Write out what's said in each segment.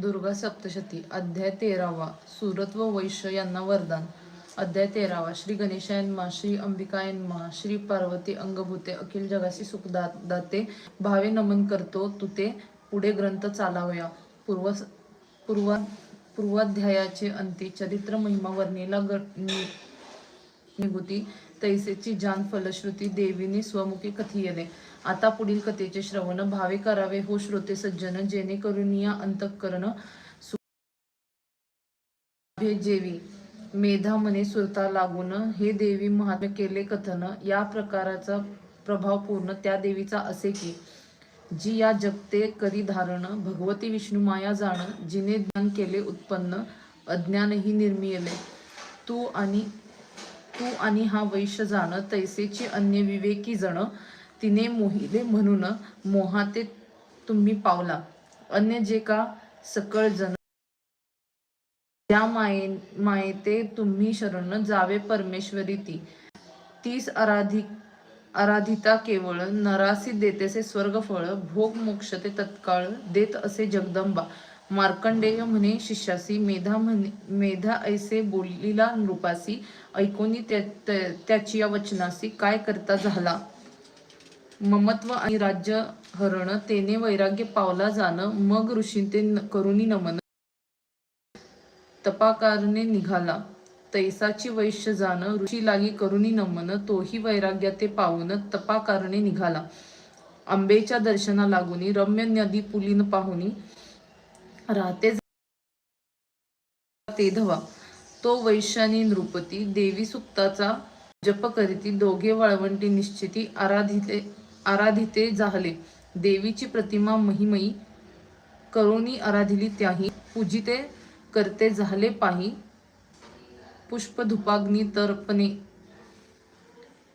दुर्गा सप्तशती अध्याय तेरावा सुरत व वैश्य यांना वरदान. अध्याय तेरावा श्री गणेशायन्मा श्री अंबिकायन्मा श्री पार्वती अंगभूते अखिल जगाशी सुखदाते भावे नमन करतो तुते पुढे ग्रंथ चालावया. पूर्व पूर्वा पूर्वाध्यायाचे अंती चरित्र महिमा वर्णीला ग निभूती तैसेची जान फलश्रुती देवीने स्वमुखी कथियले आता पुढील कथेचे श्रवण भावे करावे हो श्रोते सज्जन जेणेकरून या अंतःकरण जेवी. मेधा मने सुरता लागून हे देवी महात्म्य केले कथन. या प्रकाराचा प्रभाव पूर्ण त्या देवीचा असे की जी या जगते करी धारण भगवती विष्णू माया जाण जिने ज्ञान केले उत्पन्न अज्ञानही निर्मियले. तू आणि तू आणि हा वैश्य जाण तैसेची अन्य विवेकी जण तिने मोहिले म्हणून मोहाते तुम्ही पावला. अन्य जे का सकळ जण त्या माये मायेते तुम्ही शरण जावे परमेश्वरी ती तीस आराधी आराधिता केवळ नरासी देतेसे स्वर्ग फळ भोग मोक्ष ते तत्काळ देत असे जगदंबा. मार्कंडेय म्हणे शिष्यासी मेधा म्हणे मेधा ऐसे बोलिला नृपासी ऐकोनी त्या- त्या- त्याची या वचनासी काय करता झाला? ममत्व आणि राज्य हरण तेने वैराग्य पावला जाणं मग ऋषींते करुणी नमन. तपाकारने निघाला. तैसाची वैश्य जाणं ऋषी लागी करुणी नमन तोही वैराग्या ते पाहून तपाकारणे निघाला. आंबेच्या दर्शना लागुनी रम्य नदी पुलीन पाहुनी राहते ते धवा. तो वैश्यानी नृपती देवी सुक्ताचा जप करीती दोघे वाळवंटी निश्चिती आराधिते आराधिते जाहले. देवीची प्रतिमा महिमयी करुणी आराधिली त्याही. पूजिते करते झाले पाही. पुष्पधुपाग्नी तर्पणे.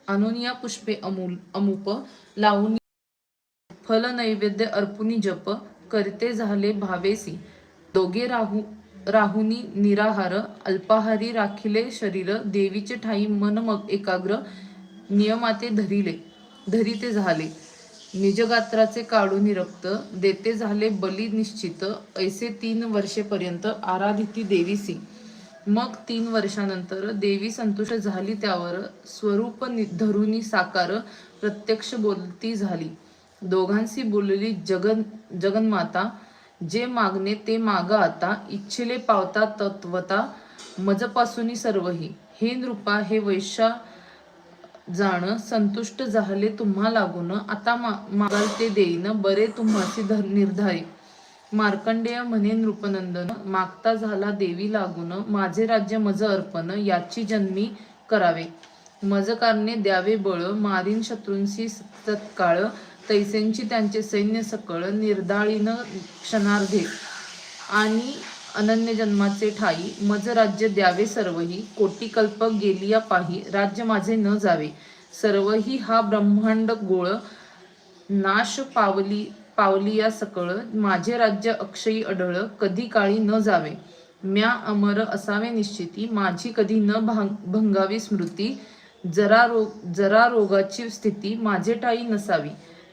अनुनिया पुष्पे अमूल अमुप. लावून फल नैवेद्य अर्पुनी जप. करते झाले भावेसी. दोघे राहू राहुनी निराहार. अल्पाहारी राखिले शरीर. देवीचे ठाई मन मग एकाग्र. नियमाते धरिले. धरिते झाले. निजगात्राचे काढून रक्त देते झाले बली निश्चित ऐसे तीन वर्षेपर्यंत आराधिती देवीसी मग तीन वर्षानंतर देवी संतुष्ट झाली त्यावर स्वरूप नि- धरुनी साकार प्रत्यक्ष बोलती झाली. दोघांशी बोलली जगन जगन्माता जे मागणे ते माग आता इच्छिले पावता तत्वता मजपासूनी सर्वही. हे नृपा हे वैश्या जाण संतुष्ट झाले तुम्हा लागून. आता मा- मागाल ते देईन. बरे तुम्हासी धर निर्धारी मार्कंडेय म्हणे नृपनंदन मागता झाला देवी लागून. माझे राज्य मज अर्पण याची जन्मी करावे. मज कारणे द्यावे बळ मारीन शत्रूंशी तत्काळ. तैसेंची त्यांचे सैन्य सकळ निर्धाळीनं क्षणार्धे. आणि अनन्य जन्माचे ठाई मज राज्य द्यावे सर्वही कोटी कल्प गेलिया पाही राज्य माझे न जावे. सर्वही हा ब्रह्मांड गोळ नाश पावली पावलिया सकळ माझे राज्य अक्षयी अढळ कधी काळी न जावे. म्या अमर असावे निश्चिती माझी कधी न भांग भंगावी स्मृती. जरा रोग जरा रोगाची स्थिती माझे ठाई नसावी.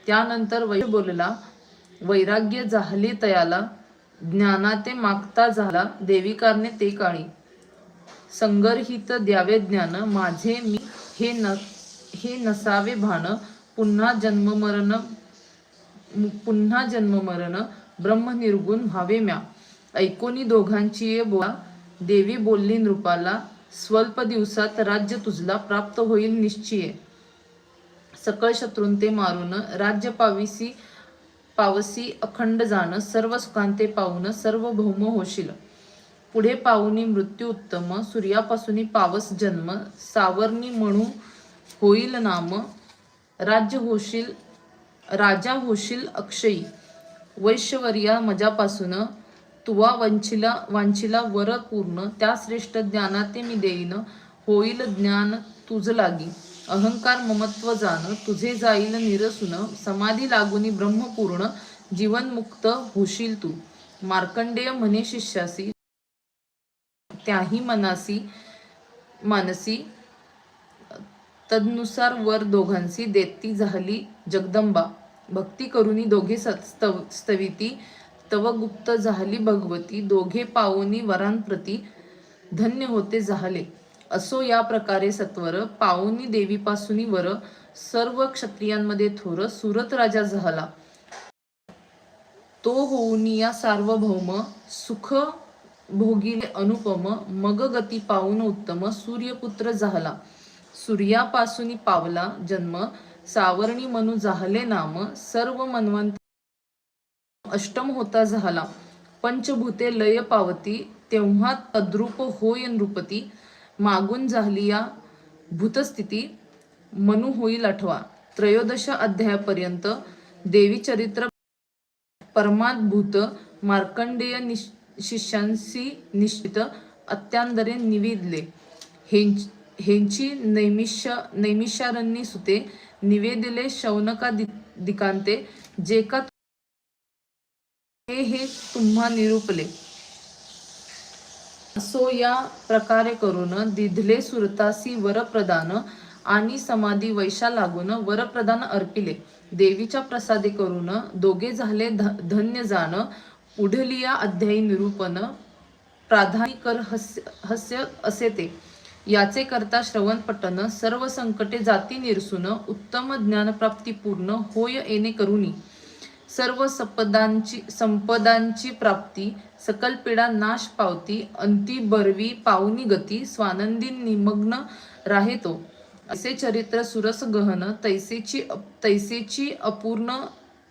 त्यानंतर वै बोलला वैराग्य झाले तयाला ज्ञानाते मागता झाला देविकारने ते काळी. संगरहित द्यावे ज्ञान माझे मी हे न हे नसावे भान. पुन्हा जन्म मरण पुन्हा जन्म मरण ब्रह्म निर्गुण व्हावे म्या. ऐकोनी दोघांची ये बोला देवी बोलली नृपाला स्वल्प दिवसात राज्य तुझला प्राप्त होईल निश्चय. सकळ शत्रून ते मारून राज्य पाविसी पावसी अखंड जाणं सर्व सुखांते पाहून सर्व भौम होशील. पुढे पाहुनी मृत्यू उत्तम सूर्यापासून पावस जन्म सावरणी म्हणू होईल नाम राज्य होशील राजा होशील अक्षयी. वैश्यवर्या मजापासून तुवा वंचिला वांचिला वर पूर्ण त्या श्रेष्ठ ज्ञानाते मी देईन होईल ज्ञान तुझ लागी. अहंकार ममत्व जाण तुझे जाईल निरसून समाधी लागुनी ब्रह्मपूर्ण जीवनमुक्त होशील तू. मार्कंडेय म्हणे शिष्यासी त्याही मनासी मानसी तदनुसार वर दोघांसी देती झाली जगदंबा. भक्ती करुनी दोघे सत- स्तव- स्तविती तव गुप्त झाली भगवती दोघे पावनी वरांप्रती धन्य होते झाले. असो या प्रकारे सत्वर पावनी देवीपासून वर सर्व क्षत्रियांमध्ये थोर सुरत राजा झाला. तो होऊन या सार्वभौम सुख भोगिले अनुपम मग गती पाऊन उत्तम सूर्यपुत्र झाला. सूर्यापासून पावला जन्म सावर्णी मनु झाले नाम सर्व मनवंत अष्टम होता झाला. पंचभूते लय पावती तेव्हा तद्रूप होय नृपती मागून झाली या भूतस्थिती मनु होईल आठवा. त्रयोदश अध्यायापर्यंत देवी चरित्र परमाद्भूत मार्कंडेय निश- शिष्यांशी निश्चित अत्यांदरे निवेदले. हेंच- हेंची नैमिष्य नैमिषारण्य सुते निवेदिले शौनका दि- दिकांते जे का हे हे तुम्हा निरूपले. असो या प्रकारे करून दिधले सुरतासी वरप्रदान आणि समाधी वैशा लागून वरप्रदान अर्पिले. देवीच्या प्रसादी करून दोघे झाले ध- धन्य जाण. पुढलिया अध्यायी निरूपण प्राधानिकर हस्य हस्य असे ते. याचे करता श्रवण पटन सर्व संकटे जाती निरसून उत्तम ज्ञानप्राप्ती पूर्ण होय येणे करुनी सर्व संपदांची संपदांची प्राप्ती सकल पीडा नाश पावती अंती बरवी पावनी गती स्वानंदी निमग्न राहतो. असे चरित्र सुरस गहन तैसेची तैसेची अपूर्ण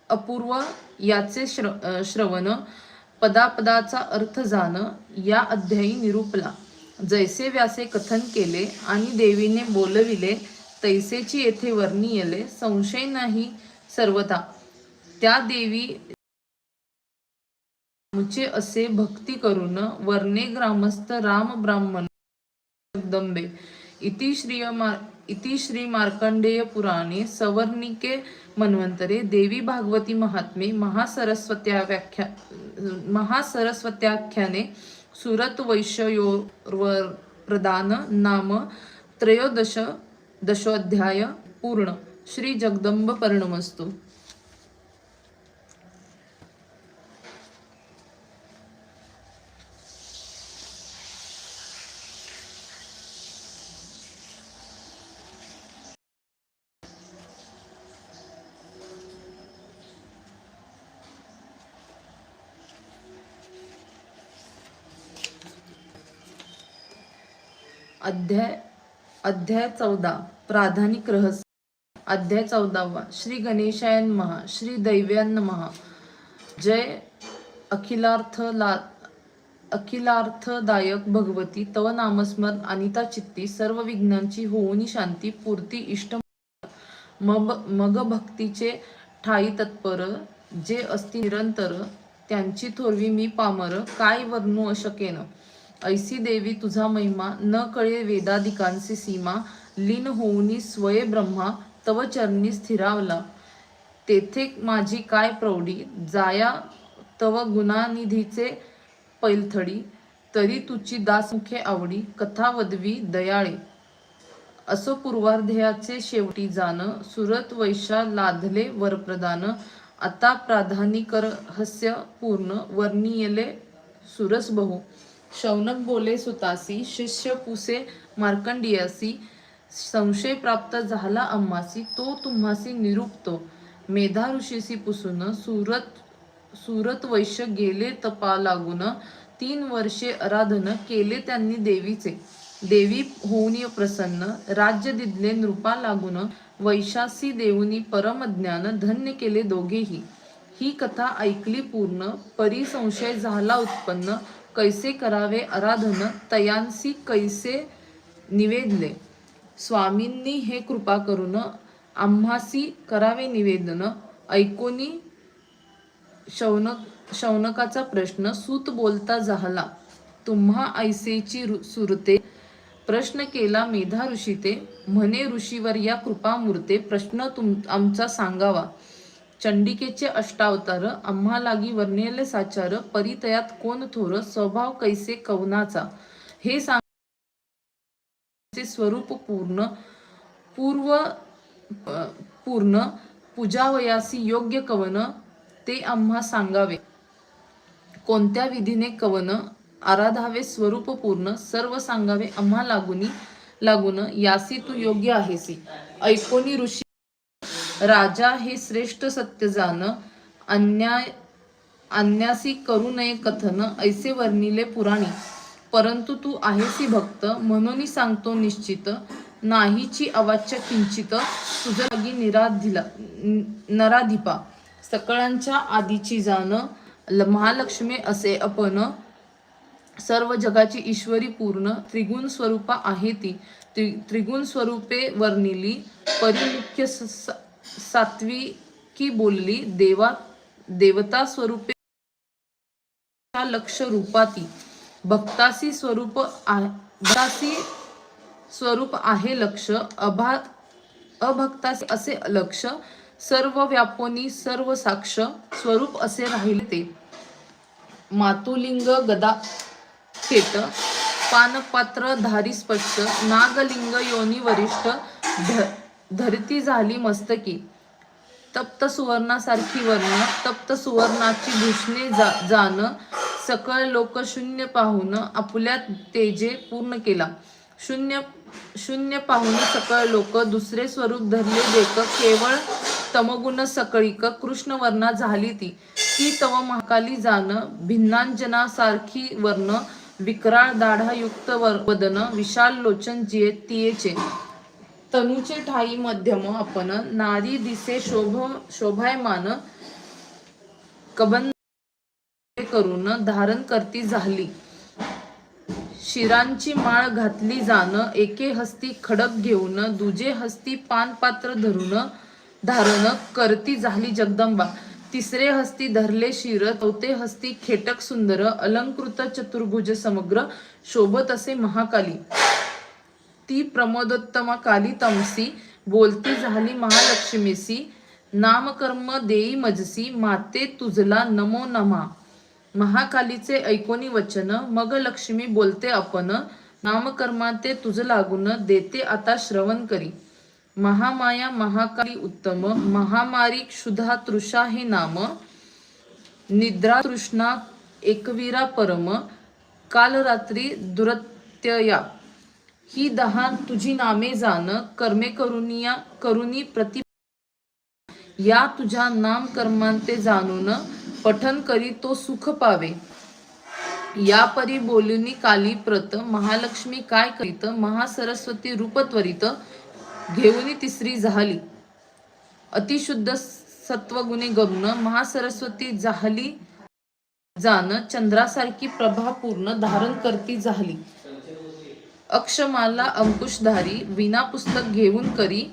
अपूर्व याचे श्र श्रवण पदापदाचा अर्थ जाण या अध्यायी निरूपला. जैसे व्यासे कथन केले आणि देवीने बोलविले तैसेची येथे वर्णियले संशय नाही सर्वता त्या देवी मुचे असे भक्ती करून वर्णे ग्रामस्थ राम ब्राह्मण जगदंबे इति श्री इति श्री मार्कंडेय पुराणे सवर्णिके मन्वंतरे देवी भागवती महात्मे महासरस्वत्या व्याख्या महासरस्वत्याख्याने सुरत वैश्योर्वर प्रदान नाम त्रयोदश दशोध्याय पूर्ण. श्री जगदंब पर्णमस्तू. अध्याय अध्याय चौदा प्राधानिक रहस्य. अध्याय चौदावा श्री गणेशायन महा श्री दैव्यान महा जय अखिलार्थ ला अखिलार्थदायक भगवती तव नामस्मरण अनिता चित्ती सर्व विघ्नांची होऊनी शांती पूर्ती इष्ट मग मग भक्तीचे ठाई तत्पर जे असती निरंतर त्यांची थोरवी मी पामर काय वर्णू अशकेन? ऐसी देवी तुझा महिमा न कळे वेदाधिकांची सीमा लीन होऊनी स्वये ब्रह्मा तव चरणी स्थिरावला. तेथे माझी काय प्रौढी? जाया तव गुणानिधीचे पैलथडी तरी तुझी दासमुखे आवडी कथा वदवी दयाळे. असो पूर्वार्ध्याचे शेवटी जाण सुरत वैशा लाधले वरप्रदान आता प्राधानिकर हस्य पूर्ण वर्णियले सुरस बहु. शौनक बोले सुतासी शिष्य पुसे मार्कंडियासी संशय प्राप्त झाला अम्मासी तो तुम्हासी निरुपतो. मेधा ऋषीसी पुसून सुरत सुरत वैश्य गेले तपा लागून तीन वर्षे आराधन केले त्यांनी देवीचे. देवी होऊन प्रसन्न राज्य दिदले नृपा लागून वैशासी देऊनी परमज्ञान धन्य केले दोघेही. ही कथा ऐकली पूर्ण परिसंशय झाला उत्पन्न कैसे करावे आराधन तयांसी कैसे निवेदले? स्वामींनी हे कृपा करून आम्हासी करावे निवेदन. ऐकोनी शौनक शौनकाचा प्रश्न सूत बोलता झाला. तुम्हा ऐसेची रु- सुरते. प्रश्न केला मेधा ऋषीते. म्हणे ऋषीवर या कृपामूर्ते प्रश्न तुम आमचा सांगावा. चंडिकेचे अष्टावतार आम्हालागी वर्णेले साचार परितयात कोण थोर स्वभाव कैसे कवनाचा हे सांग स्वरूप पूर्ण पूर्व पूर्ण पूजावयासी योग्य कवन ते आम्हा सांगावे. कोणत्या विधीने कवन आराधावे स्वरूप पूर्ण सर्व सांगावे आम्हा लागुनी लागून यासी तू योग्य आहेसी. ऐकोनी ऋषी राजा हे श्रेष्ठ सत्य जाण अन्याय अन्यासी करू नये कथन ऐसे वर्णिले पुराणी. परंतु तू आहेसी भक्त म्हणून सांगतो निश्चित. नाहीची अवाच्य किंचित तुझ्या लागी निराधिला नराधिपा. सकळांच्या आधीची जाण ल- महालक्ष्मी असे आपण सर्व जगाची ईश्वरी पूर्ण त्रिगुण स्वरूपा आहे ती. त्रि त्रिगुण स्वरूपे वर्णिली परिमुख्य स- स- सात्विकी बोलली देवा देवता स्वरूपे लक्ष रूपाती. भक्तासी स्वरूप भक्तासी स्वरूप आहे लक्ष. अभा अभक्तासी असे लक्ष. सर्व व्यापोनी सर्व साक्ष स्वरूप असे राहिले ते. मातुलिंग गदा खेट पानपात्र धारी स्पष्ट. नागलिंग योनी वरिष्ठ. ध- धरती झाली मस्तकी. तप्त सुवर्णासारखी वर्ण तप्त सुवर्णाची भूषणे जा जाणं सकळ लोक शून्य पाहून आपल्या तेजे पूर्ण केला. शून्य शून्य पाहून सकळ लोक दुसरे स्वरूप धरले देक केवळ तमगुण सकळीक कृष्ण वर्णा झाली ती. ती तव महाकाली जाण भिन्नांजनासारखी वर्ण विकराळ दाढायुक्त वर- वदन विशाल लोचन जिये तियेचे. तनुचे ठाई मध्यम आपण नारी दिसे शोभ शोभायमान कबंद करून धारण करती झाली. शिरांची माळ घातली जाण एके हस्ती खडक घेऊन दुजे हस्ती पानपात्र धरून धारण करती झाली जगदंबा. तिसरे हस्ती धरले शिर चौथे हस्ती खेटक सुंदर अलंकृत चतुर्भुज समग्र शोभत असे महाकाली. ती प्रमोदोत्तमा काली तमसी बोलती झाली महालक्ष्मीसी नामकर्म देई मजसी माते तुझला नमो नमा. महाकालीचे ऐकोनी वचन मग लक्ष्मी बोलते आपण नामकर्मा ते तुझ लागून देते आता श्रवण करी. महामाया महाकाली उत्तम महामारी क्षुधा तृषा हे नाम निद्रा तृष्णा एकवीरा परम कालरात्री दुरत्यया. ही दहा तुझी नामे जाण कर्मे करुनिया करुनी प्रति या तुझ्या नाम कर्मांते जाणून पठन करी तो सुख पावे. या परी बोलुनी काली प्रत महालक्ष्मी काय करीत महासरस्वती रूप त्वरित घेऊनी तिसरी झाली. अतिशुद्ध सत्वगुणे गमन महासरस्वती झाली जाण चंद्रासारखी प्रभापूर्ण धारण करती झाली. अक्षमाला अंकुशधारी विना पुस्तक घेऊन करी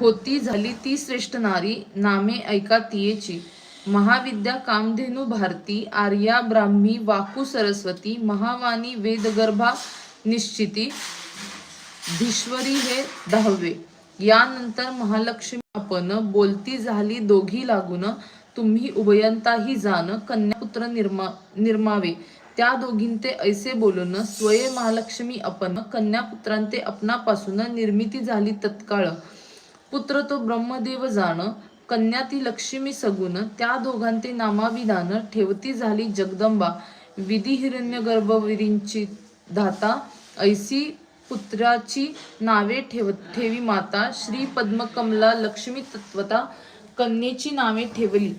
होती झाली ती श्रेष्ठ नारी नामे ऐका तियेची. महाविद्या कामधेनू भारती आर्या ब्राह्मी वाकू सरस्वती महावाणी वेदगर्भा निश्चिती भीश्वरी हे दहावे. यानंतर महालक्ष्मी आपण बोलती झाली दोघी लागून तुम्ही उभयंताही जाण कन्यापुत्र निर्मा निर्मावे. त्या दोघींते ऐसे बोलून स्वये महालक्ष्मी अपन कन्यापुत्रांते आपणापासून निर्मिती झाली तत्काळ. पुत्र तो ब्रह्मदेव जाण कन्या ती लक्ष्मी सगुण त्या दोघांते नामाविधान ठेवती झाली जगदंबा. विधी हिरण्य गर्भविरींची धाता ऐसी पुत्राची नावे ठेव ठेवी माता श्री पद्मकमला लक्ष्मी तत्वता कन्येची नावे ठेवली.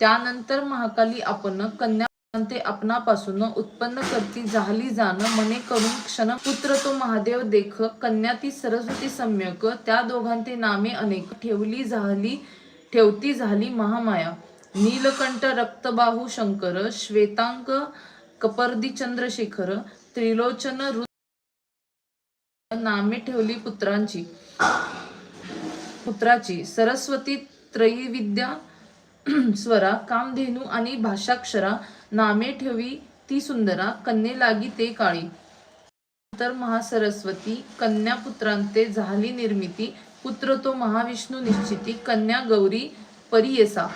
त्यानंतर महाकाली आपण कन्या ते अपनापासून उत्पन्न करती झाली जाण मने करून क्षण पुत्र तो महादेव देख कन्या ती सरस्वती सम्यक त्या दोघांते नामे अनेक ठेवली झाली ठेवती झाली महामाया. नीलकंठ रक्तबाहू शंकर श्वेतांक कपर्दी चंद्रशेखर त्रिलोचन रु नामे ठेवली पुत्रांची. पुत्राची सरस्वती त्रयविद्या स्वरा कामधेनू आणि भाषाक्षरा नामे ठेवी ती सुंदरा कन्ये लागी ते काळी. तर महासरस्वती कन्या पुत्रांते झाली निर्मिती पुत्र तो महाविष्णू निश्चिती कन्या गौरी परियसा.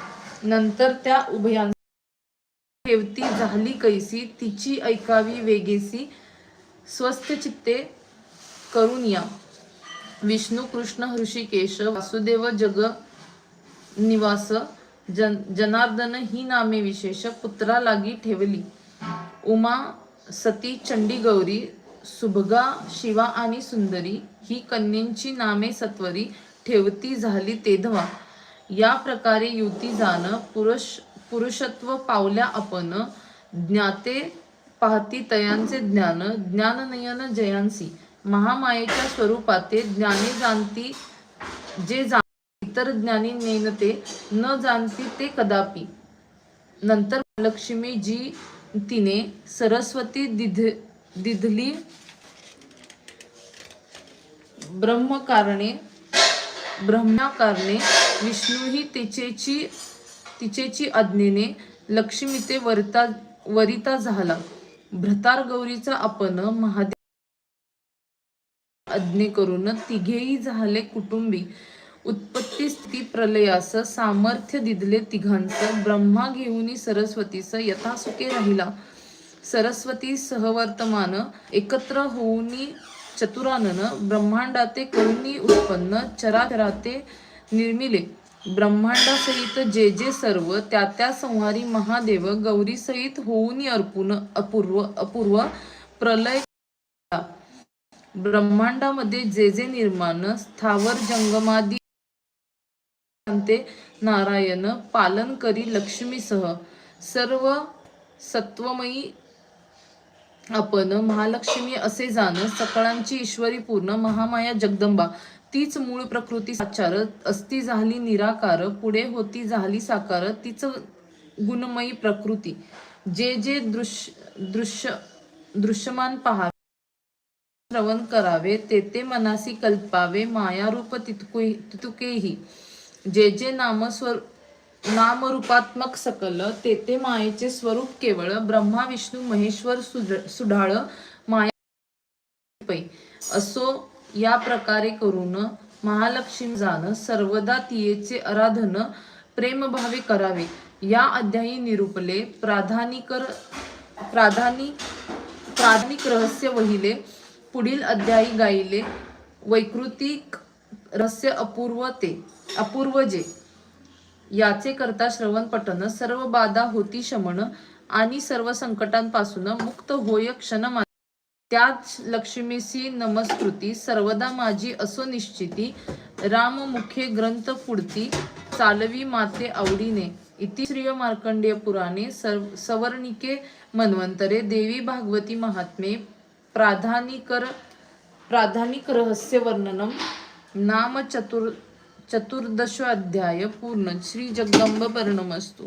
नंतर त्या उभयां ठेवती झाली कैसी तिची ऐकावी वेगेसी स्वस्थ चित्ते करून या. विष्णू कृष्ण हृषिकेश वासुदेव जग निवास जन जनार्दन ही नामे विशेष पुत्रा लागी ठेवली. उमा सती चंडी गौरी सुभगा शिवा आणि सुंदरी ही कन्यांची नामे सत्वरी ठेवती झाली तेधवा या प्रकारे युती जाण पुरुष पुरुषत्व पावल्या आपण ज्ञाते पाहती तयांचे ज्ञान ज्ञाननयन जयांसी. महामायेच्या स्वरूपाते ज्ञाने जाणती जे जाण इतर ज्ञानी नेनते न जाणती ते कदापि. नंतर लक्ष्मी जी तिने सरस्वती दिध दिधली ब्रह्मकारणे ब्रह्माकारणे विष्णू ही तिचेची तिचेची आज्ञेने लक्ष्मी ते वरिता वरिता झाला. भ्रतार गौरीचा आपण महादेव आज्ञे करून तिघेही झाले कुटुंबी. उत्पत्ती स्थिती प्रलयास सामर्थ्य दिदले तिघांचं. ब्रह्मा घेऊनी सरस्वतीस यथासुखे राहिला. सरस्वती सहवर्तमान एकत्र होऊनी चतुरानन ब्रह्मांडाते करुणी उत्पन्न चराचराते निर्मिले. ब्रह्मांडासहित जे जे सर्व त्या त्या संहारी महादेव गौरीसहित होऊनी अर्पून अपूर्व अपूर्व प्रलय ब्रह्मांडामध्ये जे जे निर्माण स्थावर जंगमादी ते नारायण पालन करी लक्ष्मीसह. सर्व सत्वमयी आपण महालक्ष्मी असे जाण सकळांची ईश्वरी पूर्ण महामाया जगदंबा. तीच मूळ प्रकृती साचार असती झाली निराकार पुढे होती झाली साकार तीच गुणमयी प्रकृती. जे जे दृश्य दृश्य दृश्यमान पहा श्रवण करावे ते ते मनासी कल्पावे मायारूप तितकुई तितुकेही. जे जे नामस्वर नामरूपात्मक सकल ते ते मायेचे स्वरूप केवळ ब्रह्मा विष्णू महेश्वर सुड- सुढाळ माया असो या प्रकारे करून महालक्ष्मी जाण सर्वदा तियेचे आराधन प्रेमभावे करावे. या अध्यायी निरूपले प्राधानिकर प्राधानी प्राधानिक रहस्य वहिले. पुढील अध्यायी गायिले वैकृतिक रहस्य अपूर्व ते. अपूर्वजे याचे करता श्रवण पठन सर्व बाधा होती शमन आणि सर्व संकटांपासून मुक्त होय क्षण त्याच लक्ष्मीसी नमस्कृती सर्वदा माझी असो निश्चिती राम मुखे ग्रंथ पुढती चालवी माते आवडीने. इति श्रीय मार्कंडेय पुराणे सर्व सवर्णिके मन्वंतरे देवी भागवती महात्मे प्राधानिकर प्राधानिक रहस्य वर्णनम नाम चतुर चतुर्दश अध्याय पूर्ण. श्री जगदंब वर्णमस्तु